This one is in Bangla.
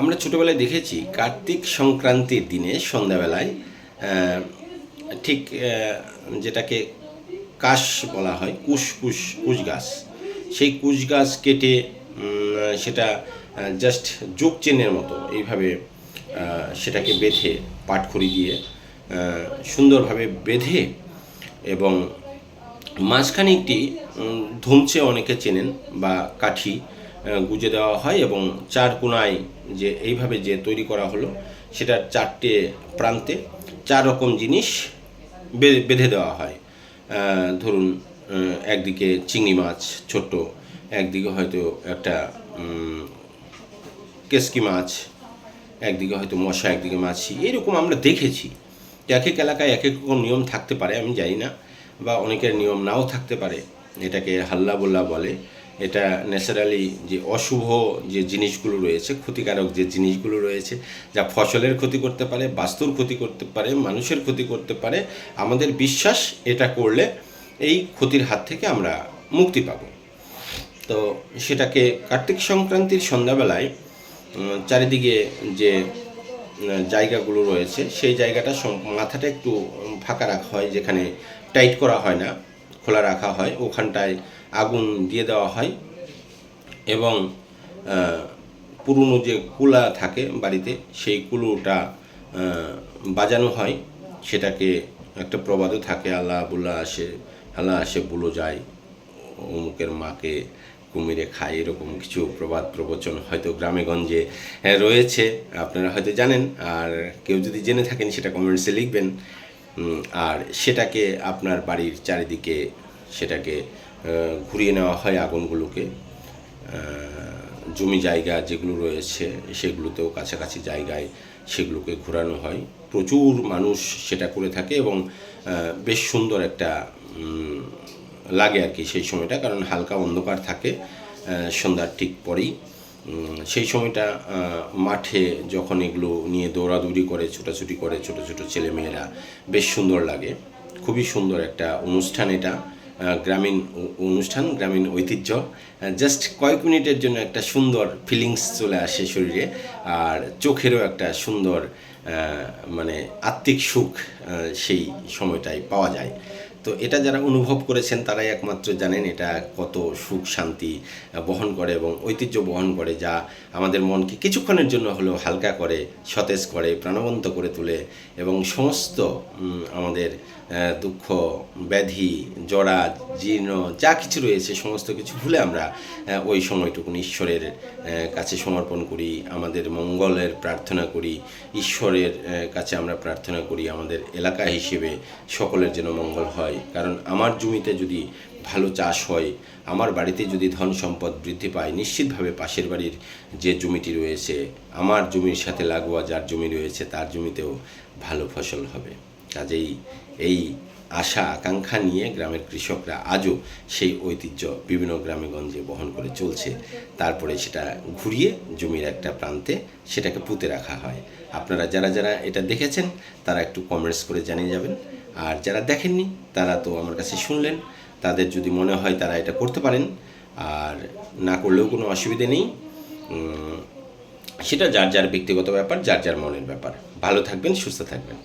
আমরা ছোটোবেলায় দেখেছি কার্তিক সংক্রান্তির দিনে সন্ধ্যাবেলায় ঠিক যেটাকে কাশ বলা হয়, কুশ কুশ কুশ গাছ। সেই কুশ গাছ কেটে সেটা জাস্ট যোগ চেনের মতো এইভাবে সেটাকে বেঁধে পাটখড়ি দিয়ে সুন্দরভাবে বেঁধে এবং মাঝখানে একটি ধুমচে অনেকে চেনেন বা কাঠি। গুজে দেওয়া হয় এবং চার কোনায় যে এইভাবে যে তৈরি করা হলো, সেটার চারটে প্রান্তে চার রকম জিনিস বেঁধে দেওয়া হয়। ধরুন একদিকে চিংড়ি মাছ ছোট্ট, একদিকে হয়তো একটা কেসকি মাছ, একদিকে হয়তো মশা, একদিকে মাছি, এরকম আমরা দেখেছি। এক এক এলাকায় এক এক রকম নিয়ম থাকতে পারে, আমি জানি না, বা অনেকের নিয়ম নাও থাকতে পারে। এটাকে হাল্লা বল্লা বলে। এটা ন্যাচারালি যে অশুভ যে জিনিসগুলো রয়েছে, ক্ষতিকারক যে জিনিসগুলো রয়েছে, যা ফসলের ক্ষতি করতে পারে, বাস্তুর ক্ষতি করতে পারে, মানুষের ক্ষতি করতে পারে, আমাদের বিশ্বাস এটা করলে এই ক্ষতির হাত থেকে আমরা মুক্তি পাব। তো সেটাকে কার্তিক সংক্রান্তির সন্ধ্যাবেলায় চারিদিকে যে জায়গাগুলো রয়েছে, সেই জায়গাটা মাথাটা একটু ফাঁকা রাখা হয়, যেখানে টাইট করা হয় না, খোলা রাখা হয়, ওখানটায় আগুন দিয়ে দেওয়া হয় এবং পুরনো যে কুলা থাকে বাড়িতে, সেই কুলোটা বাজানো হয়। সেটাকে একটা প্রবাদও থাকে, আল্লাহ বুল্লা, আসে, আল্লাহ আসে বুলো যায়। অমুকের মাকে কুমিরে খায়, এরকম কিছু প্রবাদ, প্রবচন হয়তো গ্রামে গঞ্জে রয়েছে। আপনারা হয়তো জানেন, আর কেউ যদি জেনে থাকেন, সেটা কমেন্টসে লিখবেন। আর সেটাকে আপনার বাড়ির চারিদিকে, সেটাকে ঘুরিয়ে নেওয়া হয় আগুনগুলোকে। জমি জায়গা যেগুলো রয়েছে সেগুলোতেও কাছাকাছি জায়গায় সেগুলোকে ঘোরানো হয়। প্রচুর মানুষ সেটা করে থাকে এবং বেশ সুন্দর একটা লাগে আর কি সেই সময়টা কারণ হালকা অন্ধকার থাকে সন্ধ্যার ঠিক পরেই। সেই সময়টা মাঠে যখন এগুলো নিয়ে দৌড়াদৌড়ি করে, ছোটাছুটি করে ছোট ছোট ছেলেমেয়েরা, বেশ সুন্দর লাগে। খুবই সুন্দর একটা অনুষ্ঠান এটা। গ্রামীণ অনুষ্ঠান, গ্রামীণ ঐতিহ্য। জাস্ট কয়েক মিনিটের জন্য একটা সুন্দর ফিলিংস চলে আসে শরীরে, আর চোখেরও একটা সুন্দর মানে আত্মিক সুখ সেই সময়টায় পাওয়া যায়। তো এটা যারা অনুভব করেছেন, তারাই একমাত্র জানেন এটা কত সুখ শান্তি বহন করে এবং ঐতিহ্য বহন করে, যা আমাদের মনকে কিছুক্ষণের জন্য হলেও হালকা করে, সতেজ করে, প্রাণবন্ত করে তোলে এবং সমস্ত আমাদের দুঃখ, ব্যাধি, জরা, জীর্ণ, যা কিছু রয়েছে, সমস্ত কিছু ভুলে আমরা ওই সময়টুকুন ঈশ্বরের কাছে সমর্পণ করি, আমাদের মঙ্গলের প্রার্থনা করি, ঈশ্বরের কাছে আমরা প্রার্থনা করি, আমাদের এলাকা হিসেবে সকলের যেন মঙ্গল হয়। কারণ আমার জমিতে যদি ভালো চাষ হয়, আমার বাড়িতে যদি ধন সম্পদ বৃদ্ধি পায়, নিশ্চিতভাবে পাশের বাড়ির যে জমিটি রয়েছে, আমার জমির সাথে লাগোয়া যার জমি রয়েছে, তার জমিতেও ভালো ফসল হবে। কাজেই এই আশা, আকাঙ্ক্ষা নিয়ে গ্রামের কৃষকরা আজও সেই ঐতিহ্য বিভিন্ন গ্রামে গঞ্জে বহন করে চলছে। তারপরে সেটা ঘুরিয়ে জমির একটা প্রান্তে সেটাকে পুঁতে রাখা হয়। আপনারা যারা যারা এটা দেখেছেন, তারা একটু কমেন্টস করে জানিয়ে যাবেন। আর যারা দেখেননি, তারা তো আমার কাছে শুনলেন, তাদের যদি মনে হয় তারা এটা করতে পারেন। আর না করলেও কোনো অসুবিধে নেই। সেটা যার যার ব্যক্তিগত ব্যাপার, যার যার মনের ব্যাপার। ভালো থাকবেন, সুস্থ থাকবেন।